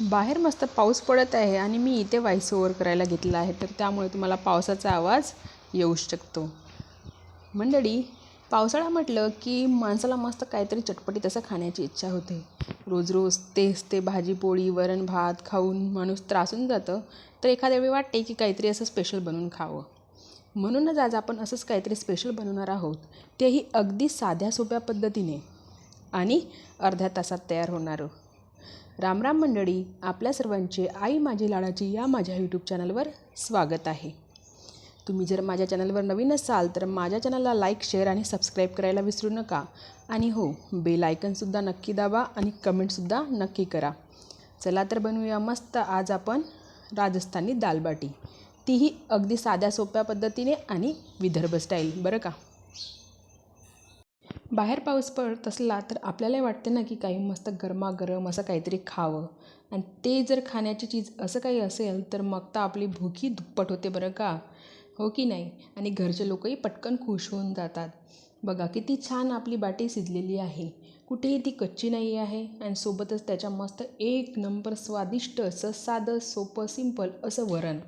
बाहेर मस्त पाऊस पडत आहे आणि मी इथे व्हॉइस ओव्हर करायला घेतला आहे. तर त्यामुळे तुम्हाला पावसाचा आवाज येऊ शकतो. मंडळी पावसाळा म्हटलं की माणसाला मस्त काहीतरी चटपटीत असं खाण्याची इच्छा होते. रोज रोज तेच ते भाजी पोळी वरण भात खाऊन माणूस त्रासून जातं. तर एखाद्या वेळी वाटते की काहीतरी असं स्पेशल बनवून खावं. म्हणूनच आज आपण असंच काहीतरी स्पेशल बनवणार आहोत. तेही अगदी साध्या सोप्या पद्धतीने. आणि अर्ध्या तासात तयार होणारं रामराम मंडळी आपल्या सर्वांचे आई माझी लाडाची या माझ्या यूट्यूब चॅनलवर स्वागत आहे. तुम्ही जर माझ्या चॅनलवर नवीन असाल तर माझ्या चॅनलला लाईक शेअर आणि सबस्क्राईब करायला विसरू नका. आणि हो बेल आयकनसुद्धा नक्की दाबा आणि कमेंटसुद्धा नक्की करा. चला तर बनवूया मस्त आज आपण राजस्थानी दालबाटी. तीही अगदी साध्या सोप्या पद्धतीने आणि विदर्भ स्टाईल बरं का? बाहेर पाऊस पडत असला तर आपल्याला वाटते ना की काही मस्त गरमागरम असं काहीतरी खावं. आणि ते जर खाण्याची चीज असं काही असेल तर मग तर आपली भूकही दुप्पट होते बरं का? हो की नाही? आणि घरचे लोकही पटकन खुश होऊन जातात. बघा किती छान आपली बाटी शिजलेली आहे. कुठेही ती कच्ची नाही आहे आणि सोबतच त्याच्या मस्त एक नंबर स्वादिष्ट असं साधं सोपं सिंपल असं वरण.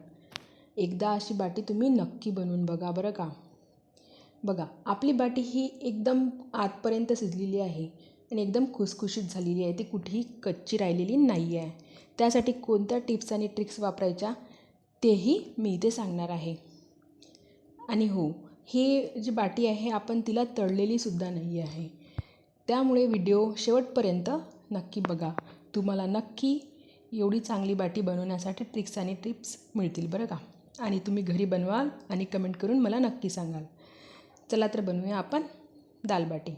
एकदा अशी बाटी तुम्ही नक्की बनवून बघा बरं का. बघा आपली बाटी ही एकदम आतपर्यंत शिजलेली आहे आणि एकदम खुसखुशीत झालेली आहे. ती कुठेही कच्ची राहिलेली नाही आहे. त्यासाठी कोणत्या टिप्स आणि ट्रिक्स वापरायच्या तेही मी इथे सांगणार आहे. आणि हो ही जी बाटी आहे आपण तिला तळलेलीसुद्धा नाही आहे. त्यामुळे व्हिडिओ शेवटपर्यंत नक्की बघा. तुम्हाला नक्की एवढी चांगली बाटी बनवण्यासाठी ट्रिक्स आणि टिप्स मिळतील बरं का? आणि तुम्ही घरी बनवाल आणि कमेंट करून मला नक्की सांगाल. चला तर बनवूया आपण दालबाटी.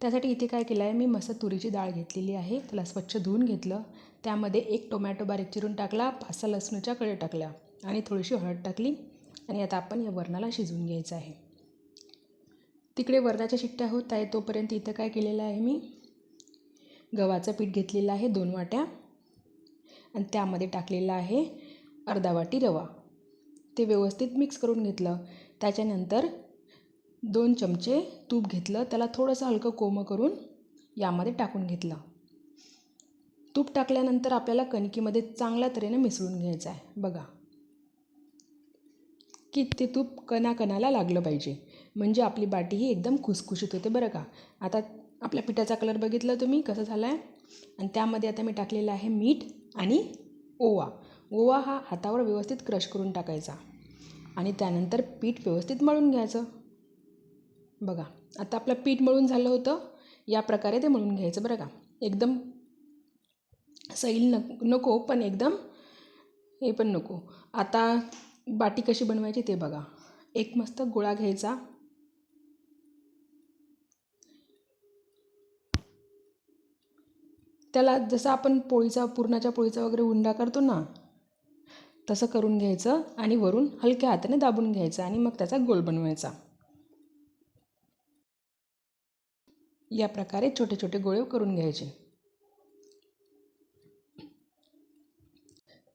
त्यासाठी इथे काय केलं आहे मी मस्त तुरीची डाळ घेतलेली आहे. त्याला स्वच्छ धुवून घेतलं. त्यामध्ये एक टोमॅटो बारीक चिरून टाकला पाच सहा लसणीच्या कळ्या टाकल्या आणि थोडीशी हळद टाकली आणि आता आपण या वरणाला शिजवून घ्यायचं आहे. तिकडे वरणाच्या शिट्ट्या होत आहे तोपर्यंत इथं काय केलेलं आहे मी गव्हाचं पीठ घेतलेलं आहे दोन वाट्या आणि त्यामध्ये टाकलेलं आहे अर्धा वाटी रवा. ते व्यवस्थित मिक्स करून घेतलं. त्याच्यानंतर दोन चमचे तूप घेतलं त्याला थोडंसं हलकं कोमं करून यामध्ये टाकून घेतलं. तूप टाकल्यानंतर आपल्याला कणकीमध्ये चांगल्या तऱ्हेने मिसळून घ्यायचं आहे. बघा. की ते तूप कणाकणाला लागलं पाहिजे. म्हणजे आपली बाटी ही एकदम खुसखुशीत होते बरं का. आता आपल्या पिठाचा कलर बघितला तुम्ही कसं झाला आहे आणि त्यामध्ये आता मी टाकलेलं आहे मीठ आणि ओवा. ओवा हा हातावर व्यवस्थित क्रश करून टाकायचा. आणि त्यानंतर पीठ व्यवस्थित मळून घ्यायचं. बघा आता आपलं पीठ मळून झालं होतं या प्रकारे ते मळून घ्यायचं बरं का. एकदम सैल न नको पण एकदम हे पण नको. आता बाटी कशी बनवायची ते बघा. एक मस्त गोळा घ्यायचा. त्याला जसं आपण पोळीचा पुरणाच्या पोळीचा वगैरे उंडा करतो ना तसं करून घ्यायचं आणि वरून हलक्या हाताने दाबून घ्यायचं आणि मग त्याचा गोल बनवायचा. या प्रकारे छोटे छोटे गोळे करून घ्यायचे.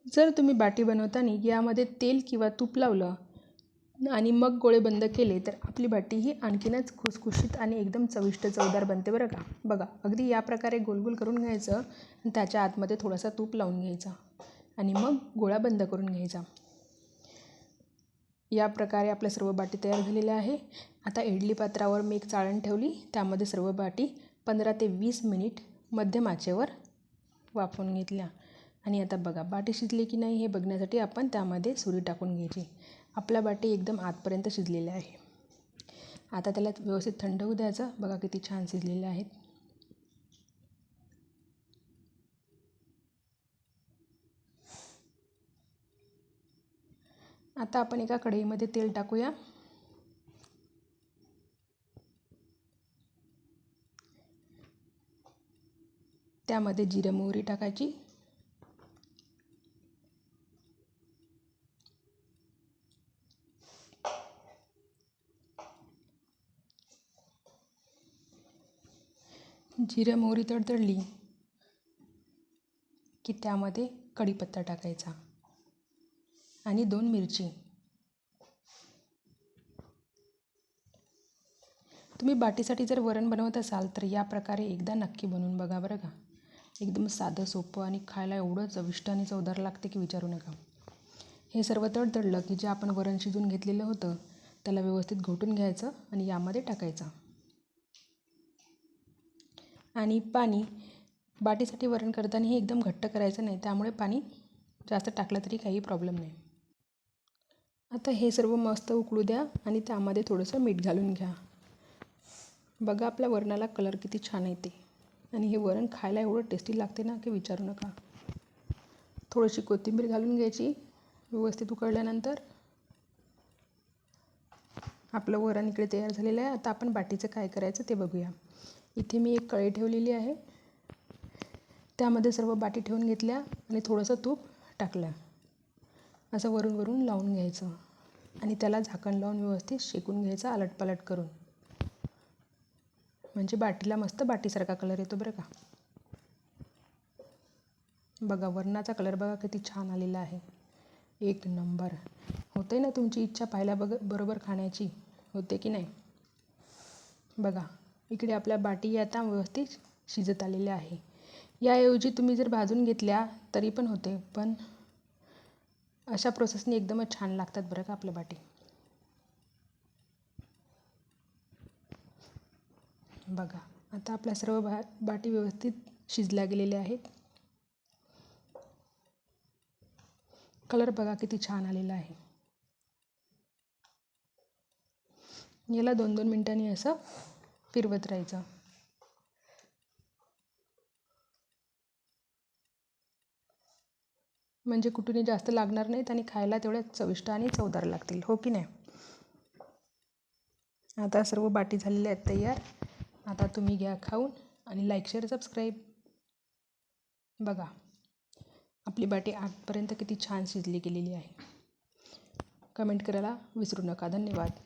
जर तुम्ही बाटी बनवताना यामध्ये तेल किंवा तूप लावलं आणि मग गोळे बंद केले तर आपली बाटी ही आणखीनच खुसखुशीत आणि एकदम चविष्ट चवदार बनते बरं का. बघा अगदी या प्रकारे गोलगोल करून घ्यायचं आणि त्याच्या आतमध्ये थोडासा तूप लावून घ्यायचा आणि मग गोळा बंद करून घ्यायचा. या प्रकारे आपल्या सर्व बाटी तयार झालेल्या आहे. आता इडली पात्रावर मी एक चाळण ठेवली. त्यामध्ये सर्व बाटी पंधरा ते वीस मिनिट मध्यम आचेवर वाफवून घेतल्या. आणि आता बघा बाटी शिजली की नाही हे बघण्यासाठी आपण त्यामध्ये सुरी टाकून घ्यायची. आपल्या बाटी एकदम आतपर्यंत शिजलेल्या आहे. आता त्याला व्यवस्थित थंड होऊ द्यायचं. बघा किती छान शिजलेले आहेत. आता आपण एका कढईमध्ये तेल टाकूया. त्यामध्ये जिरं मोहरी टाकायची. जिरं मोहरी तडतडली की त्यामध्ये कढीपत्ता टाकायचा. आणि दोन मिरची. तुम्ही बाटीसाठी जर वरण बनवत असाल तर या प्रकारे एकदा नक्की बनवून बघा बरं का. एकदम साधं सोपं आणि खायला एवढं चविष्ट आणि चवदार लागते की विचारू नका. हे सर्व तडतडलं की जे आपण वरण शिजून घेतलेलं होतं त्याला व्यवस्थित घोटून घ्यायचं आणि यामध्ये टाकायचं. आणि पाणी बाटीसाठी वरण करताना हे एकदम घट्ट करायचं नाही त्यामुळे पाणी जास्त टाकलं तरी काही प्रॉब्लेम नाही. आता हे सर्व मस्त उकळू द्या आणि त्यामध्ये थोडंसं मीठ घालून घ्या. बघा आपल्या वरणाला कलर किती छान येते आणि हे वरण खायला एवढं टेस्टी लागते ना की विचारू नका. थोडीशी कोथिंबीर घालून घ्यायची व्यवस्थित उकळल्यानंतर. आपलं वरण इकडे तयार झालेलं आहे. आता आपण बाटीचं काय करायचं ते बघूया. इथे मी एक कळी ठेवलेली आहे. त्यामध्ये सर्व बाटी ठेवून घेतल्या आणि थोडंसं तूप टाकलं. असं वरून वरून लावून घ्यायचं. आणि त्याला झाकण लावून व्यवस्थित शेकून घ्यायचं आलटपालट करून. म्हणजे बाटीला मस्त बाटीसारखा कलर येतो बरं का. बघा वरणाचा कलर बघा किती छान आलेला आहे. एक नंबर. होते ना तुमची इच्छा पाहायला बघ बरोबर खाण्याची? होते की नाही? बघा इकडे आपल्या बाटी आता व्यवस्थित शिजत आलेल्या आहे. याऐवजी तुम्ही जर भाजून घेतल्या तरी पण होते पण अशा प्रोसेसने एकदमच छान लागतात बरं का आपल्या बाटी. बघा आता आपल्या सर्व भा बाटी व्यवस्थित शिजल्या गेलेल्या आहेत. कलर बघा किती छान आलेला आहे. याला दोन दोन मिनटांनी असं फिरवत राहायचं. म्हणजे कुठूनही जास्त लागणार नाहीत आणि खायला तेवढ्या चविष्ट आणि चवदार लागतील. हो की नाही? आता सर्व बाटी झालेल्या आहेत तयार. आता तुम्ही घ्या खाऊन आणि लाईक शेअर सबस्क्राईब बघा आपली बाटी आठपर्यंत किती छान शिजली गेलेली आहे. कमेंट करायला विसरू नका. धन्यवाद.